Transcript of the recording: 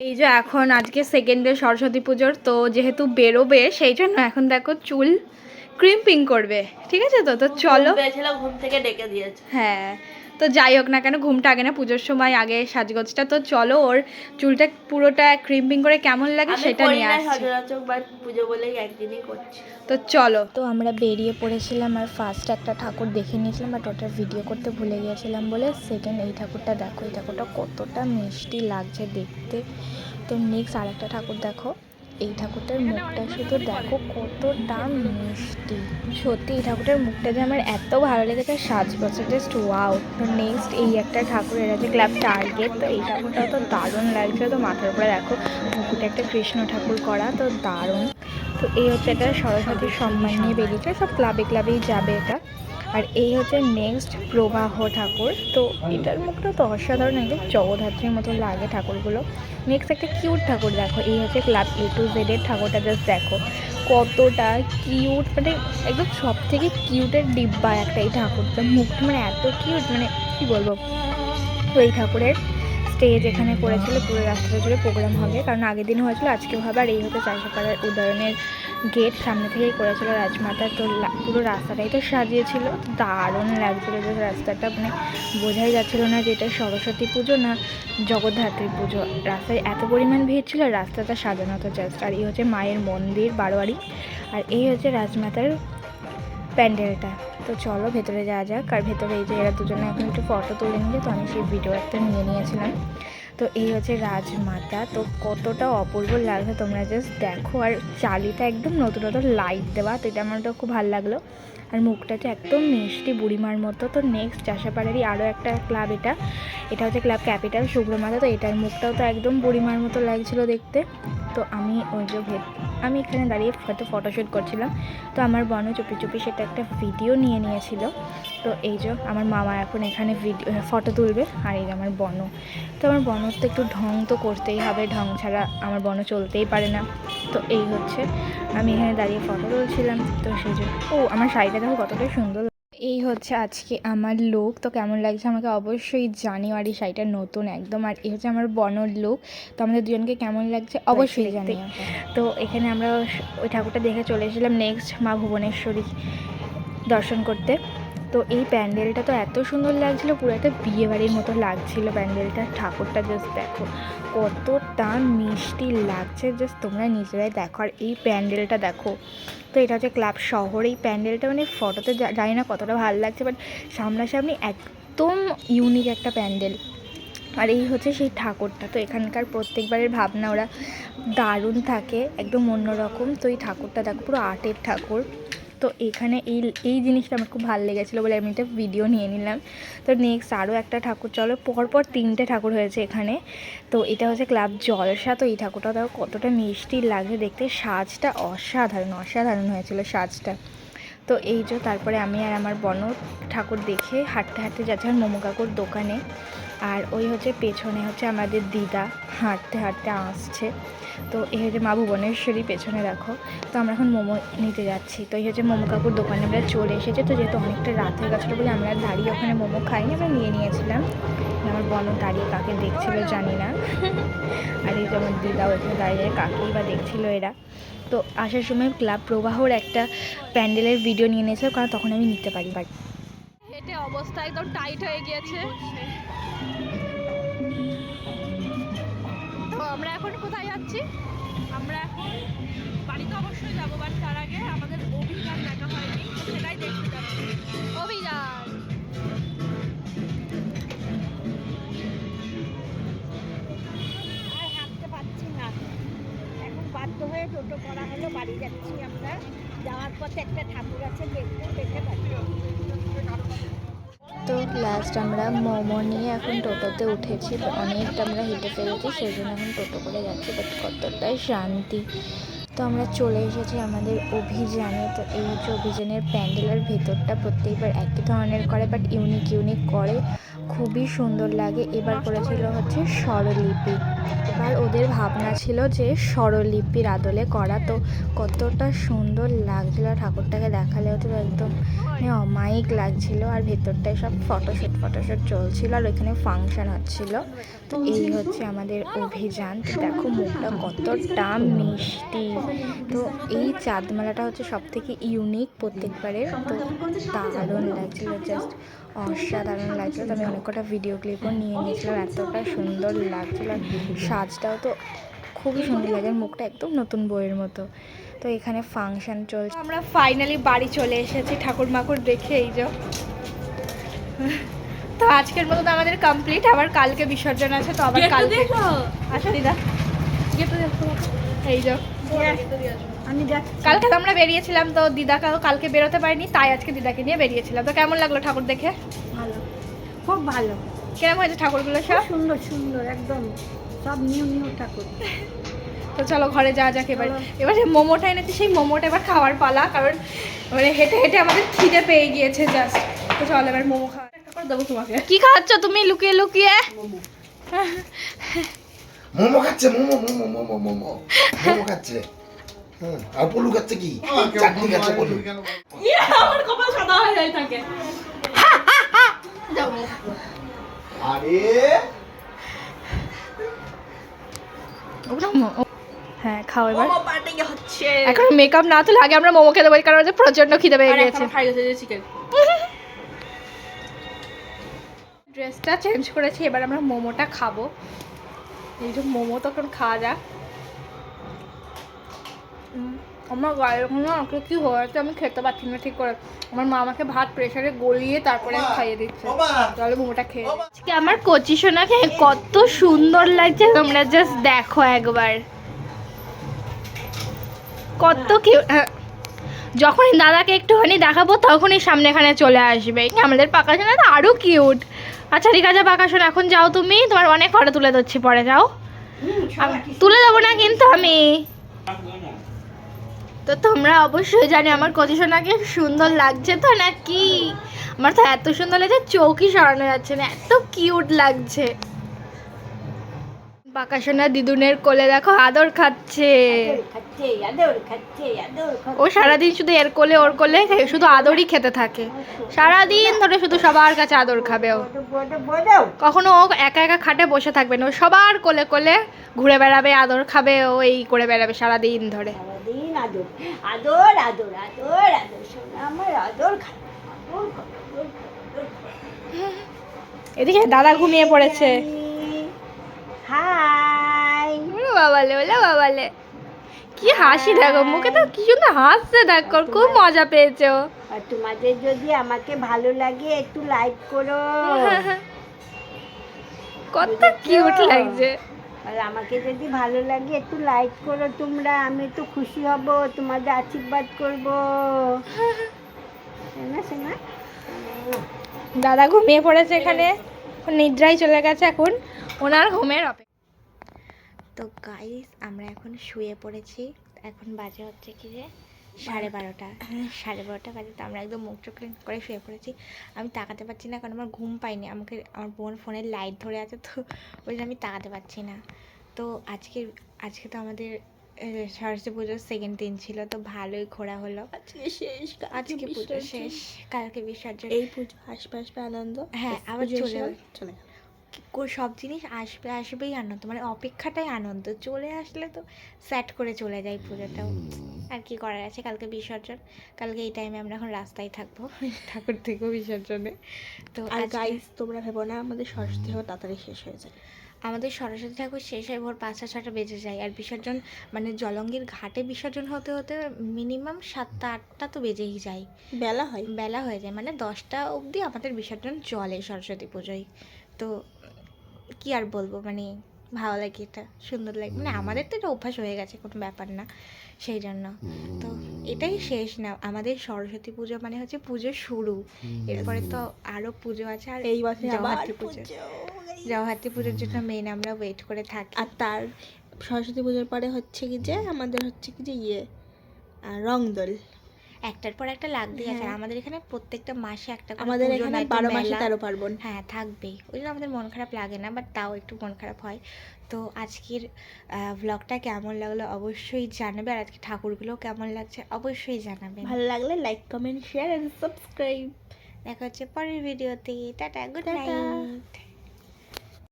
এই যে এখন আজকে সেকেন্ড ডে সরস্বতী পুজোর তো যেহেতু বেরোবে সেই জন্য এখন দেখো চুল ক্রিম্পিং করবে। ঠিক আছে তো? তো চলো ঘুম থেকে ডেকে দিয়েছে। হ্যাঁ। তো যাই হোক না কেন ঘুমটা আগে না পুজোর সময় আগে সাজগোজটা। তো চলো ওর চুলটা পুরোটা ক্রিম্পিং করে কেমন লাগে সেটা নিয়ে আসছি। পুজো বলেই একদিনই করছি। তো চলো। তো আমরা বেরিয়ে পড়েছিলাম আর ফার্স্ট একটা ঠাকুর দেখে নিয়েছিলাম বাট ওটা ভিডিও করতে ভুলে গিয়েছিলাম বলে সেকেন্ড এই ঠাকুরটা দেখো এই ঠাকুরটা কতটা মিষ্টি লাগছে দেখতে। তো নেক্সট আর একটা ঠাকুর দেখো। এই ঠাকুরটার মুখটা শুধু দেখো কতটা মিষ্টি। সত্যি এই ঠাকুরটার মুখটা যে আমার এত ভালো লেগেছে সাজ বছর জাস্ট ওয়াও তো নেক্সট এই একটা ঠাকুর এর আছে ক্লাব টার্গেট তো এই ঠাকুরটাও তো দারুণ লাগছে। তো মাথার উপরে দেখো মুকুটে একটা কৃষ্ণ ঠাকুর করা তো দারুণ। তো এই হচ্ছে এটা সরস্বতীর সম্মান নিয়ে বেরিয়েছে সব ক্লাবে ক্লাবেই যাবে এটা। আর এই হচ্ছে নেক্সট প্রবাহ ঠাকুর। তো এটার মুখটা তো অসাধারণ একদম জগদ্ধাত্রীর মতো লাগে ঠাকুরগুলো। নেক্সট একটা কিউট ঠাকুর দেখো, এই হচ্ছে ক্লাব এ টু জেডের ঠাকুরটা জাস্ট দেখো। কতটা কিউট মানে একদম সব থেকে কিউটের ডিব্বা একটা এই ঠাকুরটা। মুখটা মানে এত কিউট মানে কি বলব? তো এই ঠাকুরের স্টেজ এখানে করেছিল পুরো রাস্তাটা জুড়ে প্রোগ্রাম হবে। কারণ আগের দিন হয়েছিল, আজকে হবে। আর এই হচ্ছে চারশোপাড়ার উদয়নের গেট সামনে থেকেই করেছিল রাজমাতা, তো পুরো রাস্তাটাই তো সাজিয়েছিল। দারুণ লাগছিল যে রাস্তাটা মানে বোঝাই যাচ্ছিল না যে এটা সরস্বতী পুজো না জগদ্ধাত্রী পুজো। রাস্তায় এত পরিমাণ ভিড় ছিল, রাস্তাটা সাজানো তো জাস্ট আর এই হচ্ছে মায়ের মন্দির, বারোয়ারি। আর এই হচ্ছে রাজমাতার প্যান্ডেলটা। তো চলো ভেতরে যাওয়া যাক। আর ভেতরে এই যে এরা দুজনে এখন একটু ফটো তুলে নিয়ে তো আমি সেই ভিডিও একটা নিয়ে নিয়েছিলাম। তো এই হচ্ছে রাজমাতা। তো কতটা অপূর্ব লাগছে তোমরা জাস্ট দেখো। আর চালিটা একদম নতুন নতুন লাইট দেওয়া, তো এটা আমার তো খুব ভালো লাগল। আর মুখটা তো একদম মিষ্টি বুড়িমার মতো। তো নেক্সট চাষাপাড়ারই আরও একটা ক্লাব এটা। এটা হচ্ছে ক্লাব ক্যাপিটাল শুভ্রমাতা তো এটার মুখটাও তো একদম বুড়িমার মতো লাগছিল দেখতে। তো আমি ওই যে আমি এখানে দাঁড়িয়ে হয়তো ফটোশ্যুট করছিলাম। তো আমার বন চুপি চুপি সেটা একটা ভিডিও নিয়ে নিয়েছিল। তো এই যে আমার মামা এখন এখানে ভিডিও ফটো তুলবে, আর এই আমার বন। তো আমার বনর তো একটু ঢং তো করতেই হবে, ঢং ছাড়া আমার বন চলতেই পারে না। তো এই হচ্ছে, আমি এখানে দাঁড়িয়ে ফটো তুলছিলাম, তো সেই জন্য ও, আমার শাড়িটা দেখো কতটাই সুন্দর এই হচ্ছে আজকে আমার লুক তো কেমন লাগছে আমাকে অবশ্যই জানিও। আর এই শাড়িটা নতুন একদম আর এই হচ্ছে আমার বনর লুক তো আমাদের দুজনকে কেমন লাগছে অবশ্যই জানি তো এখানে আমরা ওই ঠাকুরটা দেখে চলে এসেছিলাম নেক্সট মা ভুবনেশ্বরী দর্শন করতে। তো এই প্যান্ডেলটা তো এত সুন্দর লাগছিল, পুরো একটা বিয়ে বাড়ির মতো লাগছিল প্যান্ডেলটা। ঠাকুরটা জাস্ট দেখো, কতটা মিষ্টি লাগছে জাস্ট তোমরা নিজেরাই দেখো। আর এই প্যান্ডেলটা দেখো, তো এটা হচ্ছে ক্লাব শহর, এই প্যান্ডেলটা মানে ফটোতে জানি না কতটা ভালো লাগছে বাট সামনাসামনি একদম ইউনিক একটা প্যান্ডেল। আর এই হচ্ছে সেই ঠাকুরটা, তো এখানকার প্রত্যেকবারের ভাবনা, ওরা দারুণ থাকে, একদম অন্যরকম। তো এই ঠাকুরটা দেখো, পুরো আর্টের ঠাকুর। তো এখানে এই এই জিনিসটা আমার খুব ভালো লেগেছিলো বলে আমি এটা ভিডিও নিয়ে নিলাম। তো নেক্সট আরও একটা ঠাকুর, চলো পরপর তিনটে ঠাকুর হয়েছে এখানে। তো এটা হচ্ছে ক্লাব জলসা, তো এই ঠাকুরটা দেখো কতটা মিষ্টি লাগে দেখতে। সাজটা অসাধারণ অসাধারণ হয়েছিল সাজটা। তো এই যে তারপরে আমি আর আমার বন ঠাকুর দেখে হাঁটতে হাঁটতে যাচ্ছি আমার মোমো কাকুর দোকানে। আর ওই হচ্ছে পেছনে হচ্ছে আমাদের দিদা হাঁটতে হাঁটতে আসছে। তো এই হচ্ছে মা ভুবনেশ্বরী পেছনে দেখো। তো আমরা এখন মোমো নিতে যাচ্ছি। তো এই হচ্ছে মোমো কাকুর দোকানে আমরা চলে এসেছি। তো যেহেতু অনেকটা রাত হয়ে গেছিল বলে আমরা দাঁড়িয়ে ওখানে মোমো খাইনি, আমরা নিয়ে নিয়েছিলাম। আমার বন দাঁড়িয়ে কাকে দেখছিল জানি না। আর এই যে আমার দিদা ওখানে দাঁড়িয়ে কাকেই বা দেখছিল এরা। তো আসার সময় ক্লাব প্রবাহর একটা প্যান্ডেলের ভিডিও নিয়ে নিয়েছিলাম কারণ তখন আমি নিতে পারি বাট হেঁটে অবস্থা একদম টাইট হয়ে গিয়েছে। তো আমরা এখন কোথায় যাচ্ছি? আমরা এখন লাস্ট আমরা মোমো নিয়ে এখন টোটোতে উঠেছি অনেকটা আমরা হেঁটে ফেলেছি, সেই জন্য এখন টোটো করে যাচ্ছি বাট কতটাই শান্তি। তো আমরা চলে এসেছি আমাদের অভিযানে। তো এই হচ্ছে অভিযানের প্যান্ডেলের ভেতরটা। প্রত্যেকবার একই ধরনের করে বাট ইউনিক ইউনিক করে। খুবই সুন্দর লাগে। এবার করেছিল হচ্ছে স্বরলিপি। এবার ওদের ভাবনা ছিল যে স্বরলিপির আদলে করা। তো কতটা সুন্দর লাগছিল। ঠাকুরটাকে দেখালেও তো একদম মানে অমায়িক লাগছিল। আর ভেতরটায় সব ফটোশ্যুট ফটোশ্যুট চলছিল। আর ওইখানে ফাংশন হচ্ছিল। তো এই হচ্ছে আমাদের অভিযান। দেখো, মুখটা কতটা মিষ্টি। তো এই চাঁদমালাটা হচ্ছে সব থেকে ইউনিক প্রত্যেকবারের। তো দারুণ লাগছিল জাস্ট অসাধারণ লাগছিল। তো আমি অনেক কটা ভিডিও ক্লিপও নিয়ে নিয়েছিলাম এতটা সুন্দর লাগছিল। আর সাজটাও তো খুবই সুন্দর লাগে মুখটা একদম নতুন বইয়ের মতো। তো এখানে ফাংশন চলছে। আমরা ফাইনালি বাড়ি চলে এসেছি ঠাকুর মাকুর দেখে এই যে। তো আজকের মতো তো আমাদের কমপ্লিট আবার কালকে বিসর্জন আছে তো আবার কালকে আসো দিদা। এই যে। আমি যাচ্ছি কালকে তো আমরা বেরিয়েছিলাম তো দিদাকে কালকে বেরোতে পারিনি তাই আজকে দিদাকে নিয়ে বেরিয়েছিলাম। তো কেমন লাগল ঠাকুর দেখে? ভালো। খুব ভালো। কেমন হয়েছে ঠাকুরগুলো সব? সুন্দর সুন্দর একদম সব নিউ নিউ ঠাকুর। তো চলো ঘরে যাওয়া যাক এবার। এবার যে মোমোটা এনেছি সেই মোমোটা এবার খাওয়ার পালা কারণ মানে হেঁটে হেঁটে আমাদের খিদে পেয়ে গিয়েছে জাস্ট তো চলো এবার মোমো খাওয়া দেবো তোমাকে। কি খাচ্ছ তুমি? লুকিয়ে লুকিয়ে। মোমো খাচ্ছে মোমো মোমো মোমো মোমো মোমো খাচ্ছে হুম আর পলু খাচ্ছে কি চাটনি খাচ্ছে পলু আমার কপাল সাদা হয়ে যায় থাকে আরে হ্যাঁ খাও এবার। এখন মেকআপ না তুলে আগে আমরা মোমো খেতে পারি কারণ হচ্ছে প্রচণ্ড খিদে পেয়ে গিয়েছে। ড্রেসটা চেঞ্জ করেছি এবার আমরা মোমোটা খাব। এই যে মোমো তখন খাওয়া যাক। আমার গায়ে এখন না আমাকে কি হয়েছে আমি খেতে পারছি না ঠিক করে। আমার মা আমাকে ভাত প্রেশারে গলিয়ে তারপরে খাইয়ে দিচ্ছে। তাহলে মোমোটা খেয়ে। আজকে আমার কচি সোনাকে কত সুন্দর লাগছে তোমরা জাস্ট দেখো একবার। কত কি যখনই দাদাকে একটুখানি দেখাবো তখনই সামনে এখানে চলে আসবে। আমাদের পাকা সোনা তো আরও কিউট আচ্ছা ঠিক আছে, বাঁকা শোন, এখন যাও তুমি। তোমার অনেক ফটো তুলে দিচ্ছি পরে যাও। তুলে দেবো না কিন্তু আমি। তো তোমরা অবশ্যই জানি আমার কত সোনাকে সুন্দর লাগছে তো নাকি? আমার তো এত সুন্দর লাগছে, চৌকি সরানো যাচ্ছে না, এত কিউট লাগছে। পাকা সোনা দিদুনের কোলে দেখো আদর খাচ্ছে। ও সারাদিন শুধু এর কোলে ওর কোলে শুধু আদরই খেতে থাকে। সারাদিন ধরে শুধু সবার কাছে আদর খাবে ও। কখনো ও একা একা খাটে বসে থাকবে না ও সবার কোলে কোলে ঘুরে বেড়াবে আদর খাবে ও এই করে বেড়াবে সারাদিন ধরে। আদর আমার। এদিকে দাদা ঘুমিয়ে পড়েছে। হাই। ওরে বাবালে ওলে বাবালে। কি হাসি দেখো মুখে তো কি সুন্দর হাসছে দেখো খুব মজা পেয়েছে। আর তোমাদের যদি আমাকে ভালো লাগে একটু লাইক করো। কত কিউট লাগছে। আর আমাকে যদি ভালো লাগে একটু লাইক করো তোমরা আমি তো খুশি হব তোমাদের আশীর্বাদ করব। না শোনা দাদা ঘুমিয়ে পড়েছে এখানে। নিদ্রায় চলে গেছে এখন। ওনার ঘুমের অপেক্ষা তো গাইস আমরা এখন শুয়ে পড়েছি। এখন বাজে হচ্ছে কি যে সাড়ে বারোটা। সাড়ে বারোটা বাজে তো আমরা একদম মুখ চোখ করে শুয়ে পড়েছি। আমি তাকাতে পারছি না কারণ আমার ঘুম পাইনি। আমাকে আমার বোন ফোনের লাইট ধরে আছে তো ওই জন্য আমি তাকাতে পারছি না। তো আজকে আজকে তো আমাদের সরস্বতী পুজোর সেকেন্ড দিন ছিল তো ভালোই ঘোরা হলো। আজকে শেষ আজকে পুজো শেষ কালকে বিসর্জন। এই পুজো আসবে আসবে আনন্দ। হ্যাঁ আবার চলে চলে সব জিনিস আসবে আসবেই আনন্দ মানে অপেক্ষাটাই আনন্দ। চলে আসলে তো স্যাট করে চলে যায় পুজোটাও। আর কি করার আছে? কালকে বিসর্জন কালকে এই টাইমে আমরা এখন রাস্তায় থাকব। ঠাকুর থেকেও বিসর্জনে। তো আর গাইস তোমরা ভেবো না আমাদের সরস্বতী হোক তাড়াতাড়ি শেষ হয়ে যায়। আমাদের সরস্বতী ঠাকুর শেষ হয় ভোর পাঁচটা ছটা বেজে যায়। আর বিসর্জন মানে জলঙ্গির ঘাটে বিসর্জন হতে হতে মিনিমাম সাতটা আটটা তো বেজেই যায়। বেলা হয়। বেলা হয়ে যায় মানে দশটা অবধি আমাদের বিসর্জন চলে সরস্বতী পুজোয়। তো কি আর বলব? মানে ভালো লাগে এটা সুন্দর লাগে। মানে আমাদের তো এটা অভ্যাস হয়ে গেছে কোনো ব্যাপার না সেই জন্য। তো এটাই শেষ না আমাদের সরস্বতী পুজো মানে হচ্ছে পুজো শুরু। এরপরে তো আরও পুজো আছে আর এই বছর আবার জগদ্ধাত্রী পুজো জগদ্ধাত্রী পুজোর জন্য মেন আমরা ওয়েট করে থাকি। আর তার সরস্বতী পুজোর পরে হচ্ছে কি যে আমাদের হচ্ছে কি যে ইয়ে আহ, রংদোল। একটার পর একটা লাগতেই আছে আর আমাদের এখানে প্রত্যেকটা মাসে একটা আমাদের এখানে বারো মাসে তেরো পার্বণ। হ্যাঁ থাকবেই। ওই জন্য আমাদের মন খারাপ লাগে না বাট তাও একটু মন খারাপ হয়। তো আজকের ব্লগটা কেমন লাগল অবশ্যই জানাবে আর আজকে ঠাকুরগুলো কেমন লাগছে অবশ্যই জানাবে ভালো লাগলে like comment share and subscribe দেখা হচ্ছে পরের ভিডিওতে টাটা গুড। নাইট